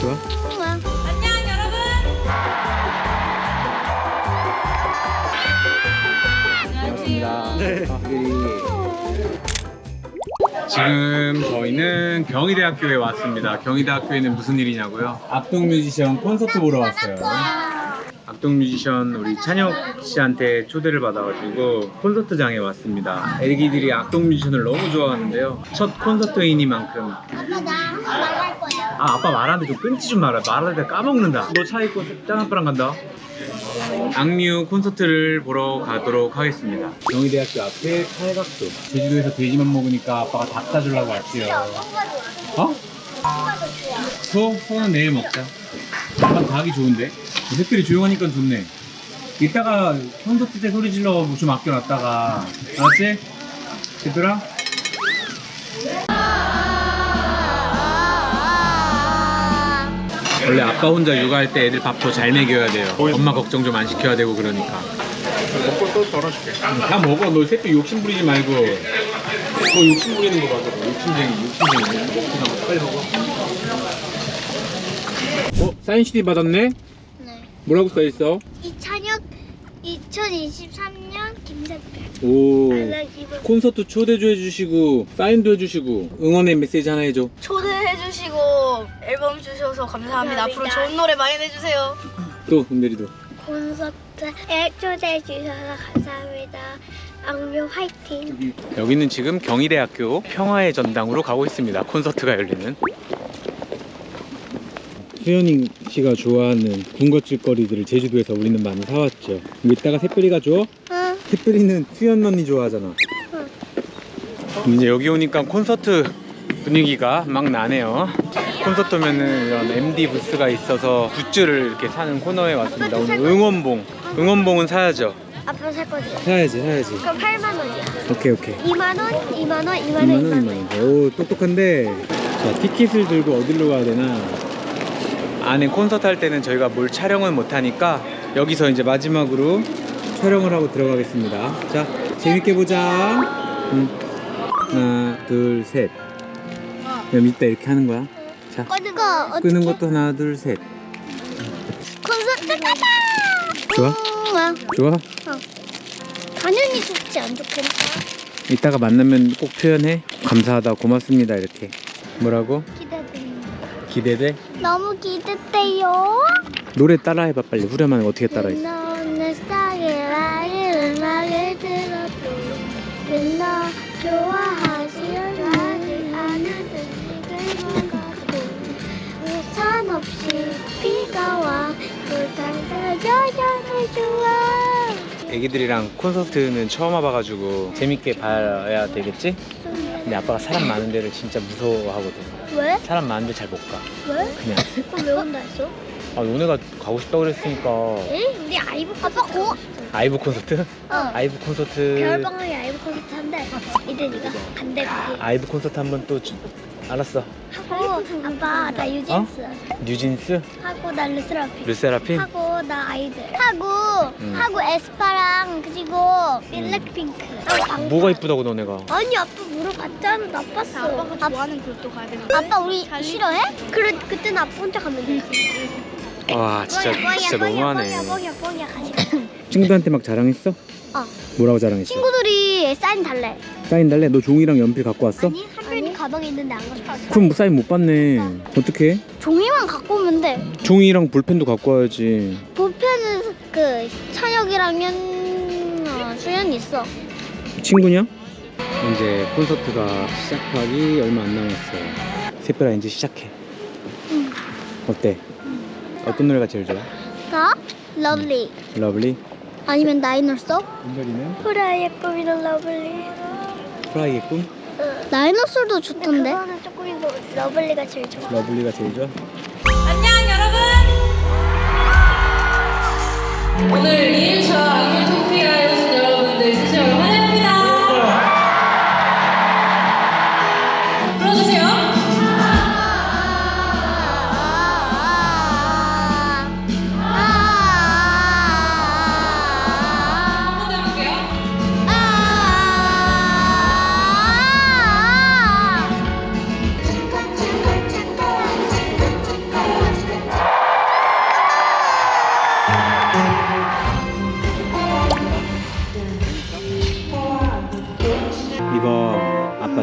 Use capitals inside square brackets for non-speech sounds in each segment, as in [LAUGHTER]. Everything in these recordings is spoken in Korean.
좋아? 안녕 여러분. 반갑습니다. 지금 저희는 경희대학교에 왔습니다. 경희대학교에는 무슨 일이냐고요? 악동 뮤지션 콘서트 보러 왔어요. 악동 뮤지션 우리 찬혁 씨한테 초대를 받아가지고 콘서트장에 왔습니다. 애기들이 악동 뮤지션을 너무 좋아하는데요. 첫 콘서트이니만큼 아빠 나 말할 거야. 아 아빠 말하는데 좀 끊지 좀. 말할 때 까먹는다. 너차 있고 짠 아빠랑 간다. 악뮤 콘서트를 보러 가도록 하겠습니다. 경희대학교 앞에 팔각도. 제주도에서 돼지만 먹으니까 아빠가 닭 사주려고 왔지요. 어? 소? 소는 내일 먹자. 아빠 닭이 좋은데? 색들이 조용하니까 좋네. 이따가 콘서트 때 소리 질러 좀 아껴놨다가 알았지? 얘들아? 원래 아빠 혼자 육아할 때 애들 밥더잘 먹여야 돼요. 엄마 걱정 좀 안 시켜야 되고 그러니까. 먹고 또 덜어줄게. 다 먹어. 너 새끼 욕심 부리지 말고. 너 욕심 부리는 거 맞아. 욕심쟁이, 욕심쟁이. 먹고 나면 빨리 먹어. 어? 사인 CD 받았네? 네. 뭐라고 써있어? 이찬혁 2023년 김세표. 오. 알라기브. 콘서트 초대도 해주시고, 사인도 해주시고, 응원의 메시지 하나 해줘. 초대해주시고 앨범 주셔서 감사합니다. 앞으로 감사합니다. 좋은 노래 많이 내주세요. 또, 은별이도. 콘서트에 초대해 주셔서 감사합니다. 악뮤 화이팅. 여기는 지금 경희대학교 평화의 전당으로 가고 있습니다. 콘서트가 열리는. 수연이 씨가 좋아하는 군것질 거리들을 제주도에서 우리는 많이 사왔죠. 이따가 새별이가 줘? 응. 새별이는 수연 언니 좋아하잖아. 이제 여기 오니까 콘서트 분위기가 막 나네요. 콘서트면은 이런 MD 부스가 있어서 굿즈를 이렇게 사는 코너에 왔습니다. 오늘 응원봉. 응원봉은 사야죠. 아빠 살 거지? 사야지, 사야지. 그럼 8만 원이야. 오케이, 오케이. 2만 원, 2만 원, 2만 원, 2만 2만 원, 원. 2만 원. 오, 똑똑한데. 자, 티켓을 들고 어디로 가야 되나? 안에 콘서트 할 때는 저희가 뭘 촬영은 못 하니까 여기서 이제 마지막으로 촬영을 하고 들어가겠습니다. 자, 재밌게 보자. 음. 하나, 둘, 셋. 그럼 이따 이렇게 하는 거야. 자, 끄는 거 어떻게? 끄는 것도 하나, 둘, 셋. 콘서트 가자. 좋아? 음, 좋아? 당연히 좋지 안 좋겠나? 이따가 만나면 꼭 표현해. 감사하다, 고맙습니다. 이렇게. 뭐라고? 기대돼? 너무 기대돼요. 노래 따라해봐 빨리 후렴만 어떻게 따라해 너는 싸게 음악을 들어도 너 좋아하시는 아는 음식을 먹어도 우산 없이 비가 와 불타서 여전히 좋아 애기들이랑 콘서트는 처음 와봐가지고 재밌게 봐야 되겠지? 근데 아빠가 사람 많은 데를 진짜 무서워하거든 왜? 사람 많은 데 잘 못 가 왜? 그냥 [LAUGHS] 그럼 왜 온다 했어? 아 너네가 가고 싶다고 그랬으니까 에? 우리 아이브 아빠 고 아이브 콘서트? 어. 아이브 콘서트 겨울방학에 아이브 콘서트 한대 이든이가 간대 거기 아이브 콘서트 한 번 또 주- 알았어 하고 아빠 나 유진스 뉴진스? 하고 나 르세라핌? 하고 나 아이들. 하고 음. 하고 에스파랑 그리고 블랙핑크. 방- 뭐가 이쁘다고 너네가? 아니 아빠 물어봤잖아. 나빴어. 아빠가 좋아하는 그룹도 가야 되는 아빠 우리 싫어해? 그래 그때는 아빠 혼자 가면 되지 와 진짜 진짜 너무하네. 뻥이야 뻥이야 뻥이야 가지 [COUGHS] 친구들한테 막 자랑했어? 어. 뭐라고 자랑했어? 친구들이 사인 달래. 사인 달래? 너 종이랑 연필 갖고 왔어? 아니 한별이 가방에 있는데 안 가져왔어. 그럼 뭐 사인 못 받네. 어떡해? 종이만 갖고 오면 돼 종이랑 볼펜도 갖고 와야지 보편은 그 찬혁이랑 연 어, 수연이 있어 친구냐? 이제 콘서트가 시작하기 얼마 안 남았어요. 새별아 이제 시작해. 응. 어때? 어떤 노래가 제일 좋아? 나 러블리 러블리? 아니면 나이너소 은별이는 프라이의 꿈이는 러블리 프라이의 꿈? 나이너솔도 좋던데 그거는 조금 이거 러블리가 제일 좋아 러블리가 제일 좋아? 안녕 여러분. 오늘 2일차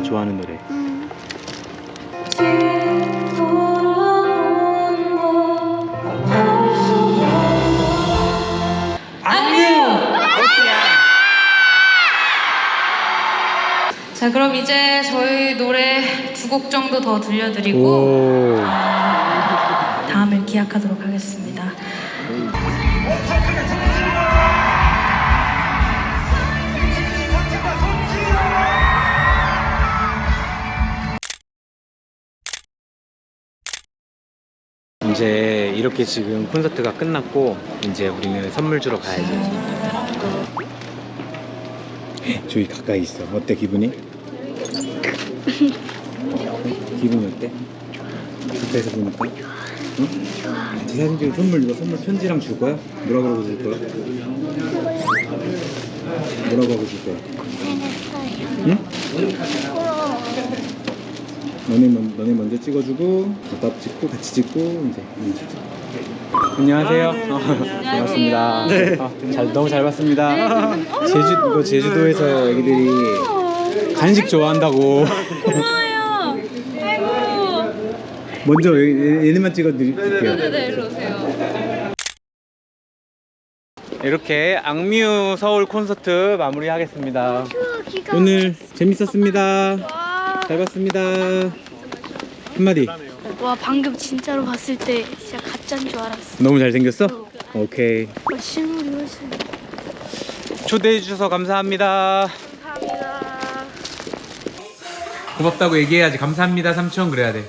좋아하는 노래. 음. 자 그럼 이제 저희 노래 두 곡 정도 더 들려드리고 오. 다음을 기약하도록 하겠습니다. 이제 이렇게 지금 콘서트가 끝났고 이제 우리는 선물 주러 가야지. 저기 가까이 있어. 어때 기분이? 기분이 어때? 가까이서 보니까? 응? 같이 사진 찍고 선물 이거 선물 편지랑 줄 거야? 뭐라 그러고 줄 거야? 뭐라고 하고 줄 거야? 응? 너네, 먼, 너네 먼저 찍어주고 답답 찍고 같이 찍고 이제 응. 안녕하세요. 어, 반갑습니다. 어, 잘, 너무 잘 봤습니다. [LAUGHS] 제주 이거 제주도에서 애기들이 간식 좋아한다고. 고마워요. 아이고. 먼저 얘- 얘네만 찍어드릴게요. 네네 일로 오세요. 이렇게 악뮤 서울 콘서트 마무리하겠습니다. 추억이가. 오늘 재밌었습니다. 와. 잘 봤습니다. 한마디. 와 방금 진짜로 봤을 때 진짜 가짜인 줄 알았어. 너무 잘생겼어? 오케이. 어, 실물이 훨씬. 초대해 주셔서 감사합니다. 감사합니다. 고맙다고 얘기해야지. 감사합니다 삼촌 그래야 돼.